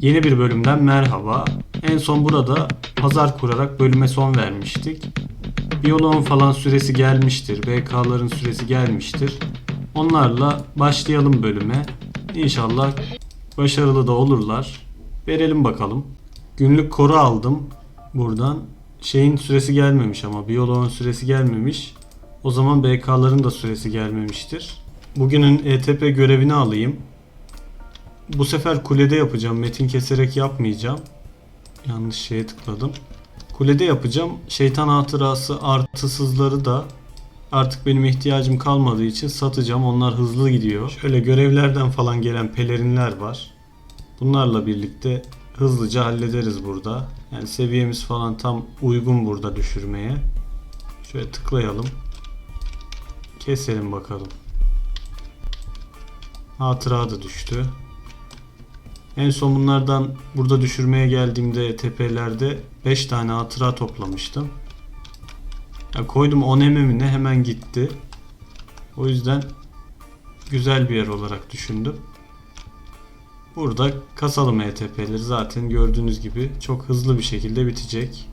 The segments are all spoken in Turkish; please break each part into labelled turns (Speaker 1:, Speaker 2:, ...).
Speaker 1: Yeni bir bölümden merhaba. En son burada pazar kurarak bölüme son vermiştik. Biyoloğun falan süresi gelmiştir. BK'ların süresi gelmiştir. Onlarla başlayalım bölüme. İnşallah başarılı da olurlar. Verelim bakalım. Günlük koru aldım buradan. Şeyin süresi gelmemiş ama biyoloğun süresi gelmemiş. O zaman BK'ların da süresi gelmemiştir. Bugünün ETP görevini alayım. Bu sefer kulede yapacağım. Metin keserek yapmayacağım. Yanlış şeye tıkladım. Kulede yapacağım. Şeytan hatırası artısızları da artık benim ihtiyacım kalmadığı için satacağım. Onlar hızlı gidiyor. Şöyle görevlerden falan gelen pelerinler var. Bunlarla birlikte hızlıca hallederiz burada. Yani seviyemiz falan tam uygun burada düşürmeye. Şöyle tıklayalım. Keselim bakalım. Hatıra da düştü. En son bunlardan burada düşürmeye geldiğimde tepelerde 5 tane hatıra toplamıştım. Ya koydum 10 ememine hemen gitti. O yüzden güzel bir yer olarak düşündüm. Burada kasalım ETP'leri zaten gördüğünüz gibi çok hızlı bir şekilde bitecek.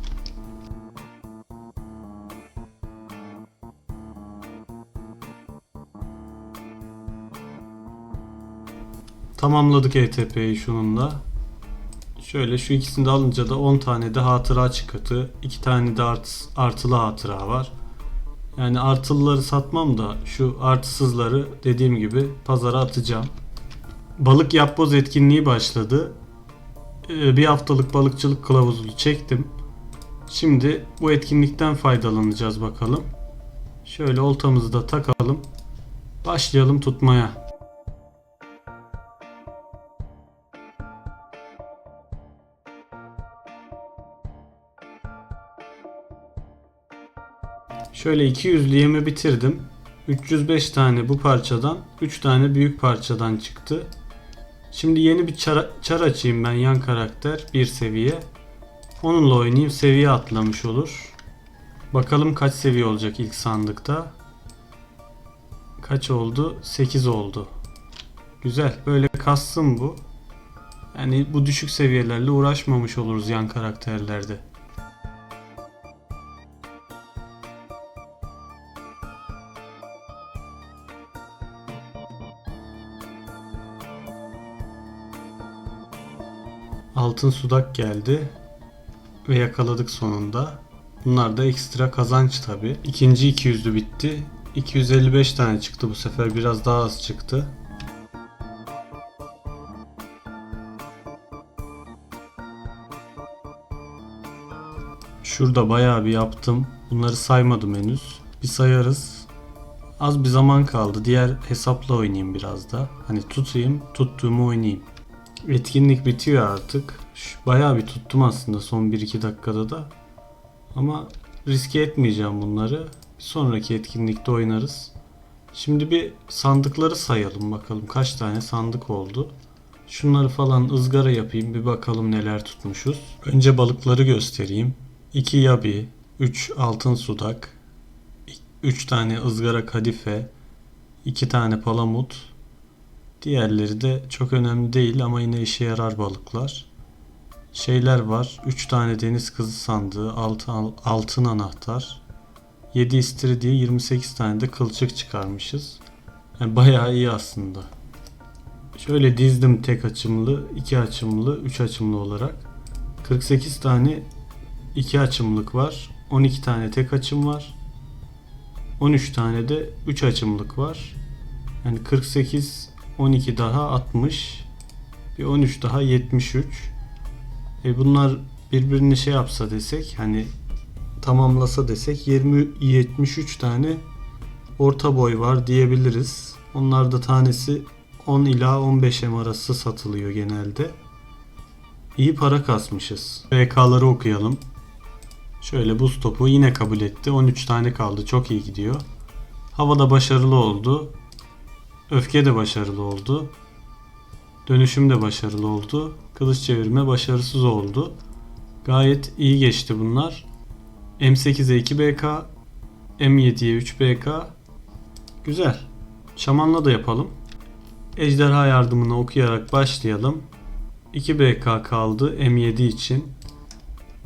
Speaker 1: Tamamladık ETP'yi şununla. Şöyle şu ikisini de alınca da 10 tane de hatıra çıkatı, 2 tane de art, artılı hatıra var. Yani artılıları satmam da şu artısızları dediğim gibi pazara atacağım. Balık yapboz etkinliği başladı. Ee, Bir haftalık balıkçılık kılavuzunu çektim. Şimdi bu etkinlikten faydalanacağız bakalım. Şöyle oltamızı da takalım. Başlayalım tutmaya. Şöyle 200'lü yemi bitirdim. 305 tane bu parçadan, 3 tane büyük parçadan çıktı. Şimdi yeni bir çar, çar açayım ben yan karakter bir seviye. Onunla oynayayım seviye atlamış olur. Bakalım kaç seviye olacak ilk sandıkta. Kaç oldu? 8 oldu. Güzel. Böyle kassın bu. Yani bu düşük seviyelerle uğraşmamış oluruz yan karakterlerde. Altın sudak geldi ve yakaladık sonunda. Bunlar da ekstra kazanç tabi. İkinci 200'lü bitti. 255 tane çıktı bu sefer biraz daha az çıktı. Şurada bayağı bir yaptım. Bunları saymadım henüz. Bir sayarız. Az bir zaman kaldı. Diğer hesapla oynayayım biraz da. Hani tutayım, tuttuğumu oynayayım. Etkinlik bitiyor artık. Bayağı bir tuttum aslında son 1-2 dakikada da. Ama riske etmeyeceğim bunları. Bir sonraki etkinlikte oynarız. Şimdi bir sandıkları sayalım bakalım kaç tane sandık oldu. Şunları falan ızgara yapayım bir bakalım neler tutmuşuz. Önce balıkları göstereyim. 2 yabi, 3 altın sudak, 3 tane ızgara kadife, 2 tane palamut, Diğerleri de çok önemli değil ama yine işe yarar balıklar. Şeyler var. 3 tane deniz kızı sandığı, altın, altın anahtar. 7 istiridye, 28 tane de kılçık çıkarmışız. Yani bayağı iyi aslında. Şöyle dizdim tek açımlı, iki açımlı, 3 açımlı olarak. 48 tane 2 açımlık var. 12 tane tek açım var. 13 tane de 3 açımlık var. Yani 48 12 daha 60 bir 13 daha 73 e bunlar birbirini şey yapsa desek hani tamamlasa desek 20 73 tane orta boy var diyebiliriz. Onlar da tanesi 10 ila 15 em arası satılıyor genelde. İyi para kasmışız. BK'ları okuyalım. Şöyle buz topu yine kabul etti. 13 tane kaldı. Çok iyi gidiyor. Havada başarılı oldu. Öfke de başarılı oldu. Dönüşüm de başarılı oldu. Kılıç çevirme başarısız oldu. Gayet iyi geçti bunlar. M8'e 2 BK, M7'ye 3 BK. Güzel. Şamanla da yapalım. Ejderha yardımını okuyarak başlayalım. 2 BK kaldı M7 için.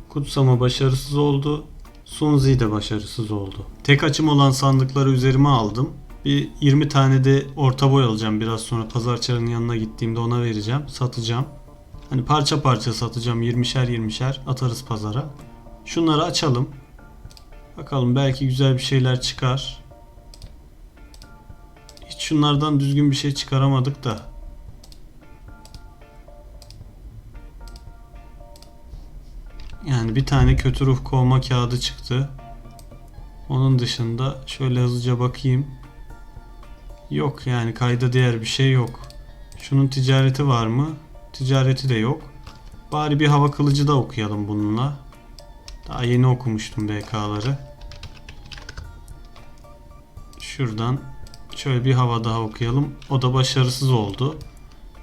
Speaker 1: Kutsama başarısız oldu. Sunzi de başarısız oldu. Tek açım olan sandıkları üzerime aldım. Bir 20 tane de orta boy alacağım biraz sonra pazarçının yanına gittiğimde ona vereceğim. Satacağım. Hani parça parça satacağım 20'şer 20'şer atarız pazara. Şunları açalım. Bakalım belki güzel bir şeyler çıkar. Hiç şunlardan düzgün bir şey çıkaramadık da. Yani bir tane kötü ruh kovma kağıdı çıktı. Onun dışında şöyle hızlıca bakayım. Yok yani kayda değer bir şey yok. Şunun ticareti var mı? Ticareti de yok. Bari bir hava kılıcı da okuyalım bununla. Daha yeni okumuştum BK'ları. Şuradan şöyle bir hava daha okuyalım. O da başarısız oldu.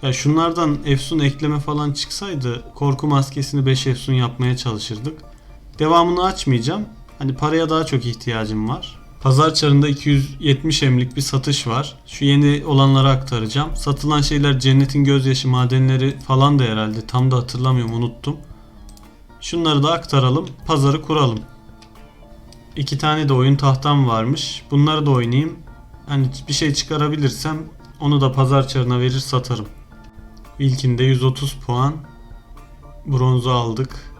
Speaker 1: Ya şunlardan Efsun ekleme falan çıksaydı korku maskesini 5 Efsun yapmaya çalışırdık. Devamını açmayacağım. Hani paraya daha çok ihtiyacım var. Pazar çarında 270 emlik bir satış var. Şu yeni olanları aktaracağım. Satılan şeyler cennetin gözyaşı madenleri falan da herhalde. Tam da hatırlamıyorum unuttum. Şunları da aktaralım. Pazarı kuralım. İki tane de oyun tahtam varmış. Bunları da oynayayım. Hani bir şey çıkarabilirsem onu da pazar çarına verir satarım. İlkinde 130 puan. Bronzu aldık.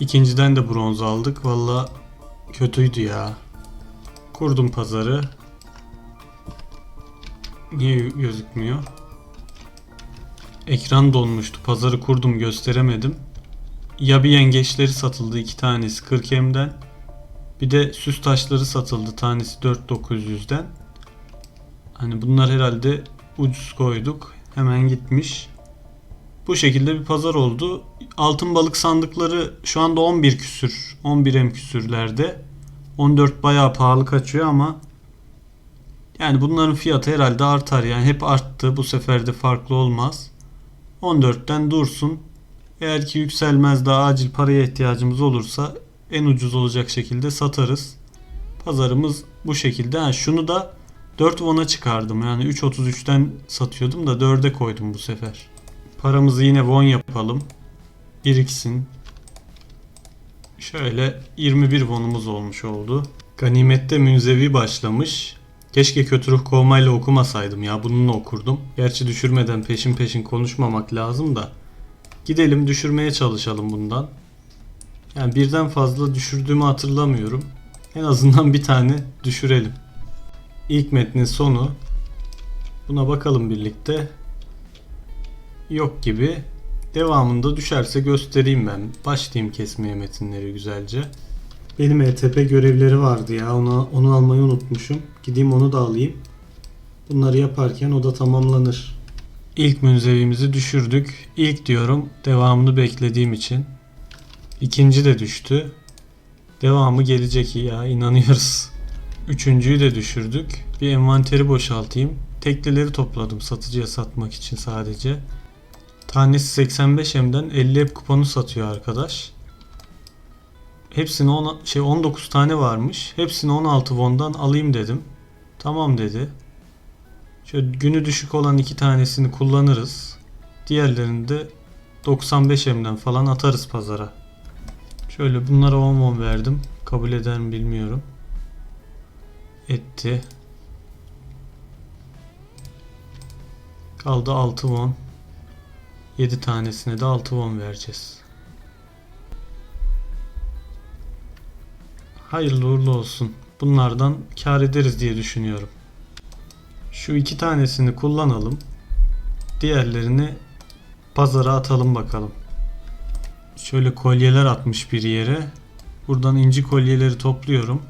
Speaker 1: İkinciden de bronz aldık. Valla kötüydü ya. Kurdum pazarı. Niye gözükmüyor? Ekran donmuştu. Pazarı kurdum gösteremedim. Yabi yengeçleri satıldı iki tanesi 40 M'den. Bir de süs taşları satıldı tanesi 4900'den. Hani bunlar herhalde ucuz koyduk. Hemen gitmiş. Bu şekilde bir pazar oldu. Altın balık sandıkları şu anda 11 küsür. 11 M küsürlerde. 14 bayağı pahalı kaçıyor ama yani bunların fiyatı herhalde artar. Yani hep arttı. Bu sefer de farklı olmaz. 14'ten dursun. Eğer ki yükselmez daha acil paraya ihtiyacımız olursa en ucuz olacak şekilde satarız. Pazarımız bu şekilde. Ha, şunu da 4 won'a çıkardım. Yani 3.33'ten satıyordum da 4'e koydum bu sefer. Paramızı yine won yapalım. Biriksin. Şöyle 21 won'umuz olmuş oldu. Ganimette münzevi başlamış. Keşke kötü ruh kovmayla okumasaydım ya bununla okurdum. Gerçi düşürmeden peşin peşin konuşmamak lazım da. Gidelim düşürmeye çalışalım bundan. Yani birden fazla düşürdüğümü hatırlamıyorum. En azından bir tane düşürelim. İlk metnin sonu. Buna bakalım birlikte. Yok gibi. Devamında düşerse göstereyim ben. Başlayayım kesmeye metinleri güzelce. Benim ETP görevleri vardı ya. Onu, onu almayı unutmuşum. Gideyim onu da alayım. Bunları yaparken o da tamamlanır. İlk münzevimizi düşürdük. İlk diyorum devamını beklediğim için. İkinci de düştü. Devamı gelecek ya inanıyoruz. Üçüncüyü de düşürdük. Bir envanteri boşaltayım. Teklileri topladım satıcıya satmak için sadece. Tanesi 85M'den 50 hep kuponu satıyor arkadaş. Hepsini on, şey 19 tane varmış. Hepsini 16 won'dan alayım dedim. Tamam dedi. Şöyle günü düşük olan iki tanesini kullanırız. Diğerlerini de 95M'den falan atarız pazara. Şöyle bunlara 10 won verdim. Kabul eder mi bilmiyorum. Etti. Kaldı 6 won. 7 tanesine de 6 won vereceğiz. Hayırlı uğurlu olsun. Bunlardan kar ederiz diye düşünüyorum. Şu iki tanesini kullanalım. Diğerlerini pazara atalım bakalım. Şöyle kolyeler atmış bir yere. Buradan inci kolyeleri topluyorum.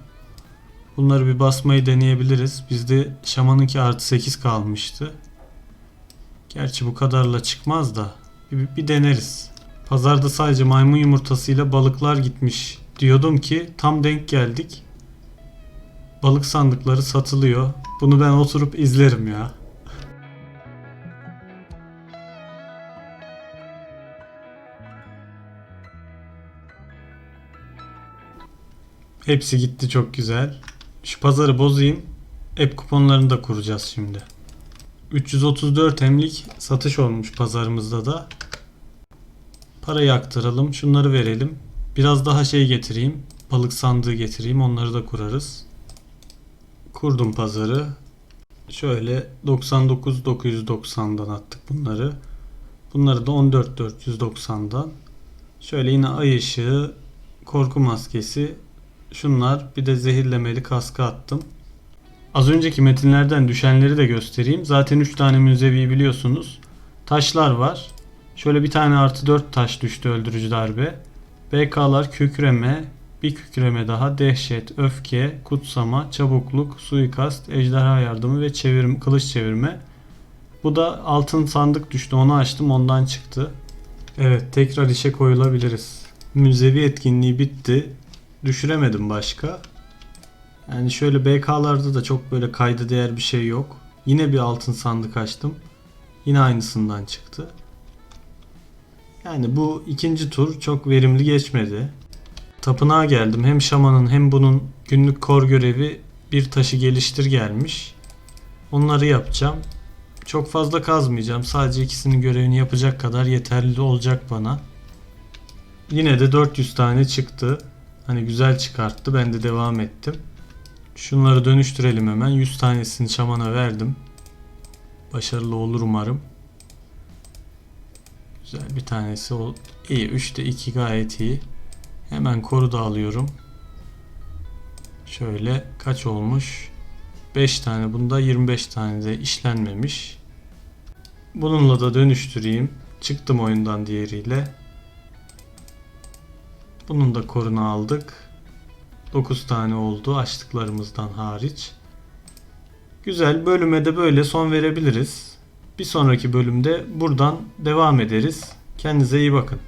Speaker 1: Bunları bir basmayı deneyebiliriz. Bizde şamanınki artı 8 kalmıştı. Gerçi bu kadarla çıkmaz da bir, bir deneriz. Pazarda sadece maymun yumurtasıyla balıklar gitmiş diyordum ki tam denk geldik. Balık sandıkları satılıyor. Bunu ben oturup izlerim ya. Hepsi gitti çok güzel. Şu pazarı bozayım. App kuponlarını da kuracağız şimdi. 334 emlik satış olmuş pazarımızda da. Parayı aktaralım. Şunları verelim. Biraz daha şey getireyim. Balık sandığı getireyim. Onları da kurarız. Kurdum pazarı. Şöyle 99 990'dan attık bunları. Bunları da 14 490'dan. Şöyle yine ay ışığı, korku maskesi, şunlar bir de zehirlemeli kaskı attım. Az önceki metinlerden düşenleri de göstereyim. Zaten 3 tane müzevi biliyorsunuz. Taşlar var. Şöyle bir tane artı 4 taş düştü öldürücü darbe. BK'lar kükreme, bir kükreme daha, dehşet, öfke, kutsama, çabukluk, suikast, ejderha yardımı ve çevirim, kılıç çevirme. Bu da altın sandık düştü. Onu açtım ondan çıktı. Evet tekrar işe koyulabiliriz. Müzevi etkinliği bitti. Düşüremedim başka. Yani şöyle BK'larda da çok böyle kayda değer bir şey yok. Yine bir altın sandık açtım. Yine aynısından çıktı. Yani bu ikinci tur çok verimli geçmedi. Tapınağa geldim. Hem şamanın hem bunun günlük kor görevi bir taşı geliştir gelmiş. Onları yapacağım. Çok fazla kazmayacağım. Sadece ikisinin görevini yapacak kadar yeterli olacak bana. Yine de 400 tane çıktı. Hani güzel çıkarttı. Ben de devam ettim. Şunları dönüştürelim hemen. 100 tanesini şamana verdim. Başarılı olur umarım. Güzel bir tanesi ol. İyi. 3'te 2 gayet iyi. Hemen koru da alıyorum. Şöyle kaç olmuş? 5 tane. Bunda 25 tane de işlenmemiş. Bununla da dönüştüreyim. Çıktım oyundan diğeriyle. Bunun da korunu aldık. 9 tane oldu açtıklarımızdan hariç. Güzel bölüme de böyle son verebiliriz. Bir sonraki bölümde buradan devam ederiz. Kendinize iyi bakın.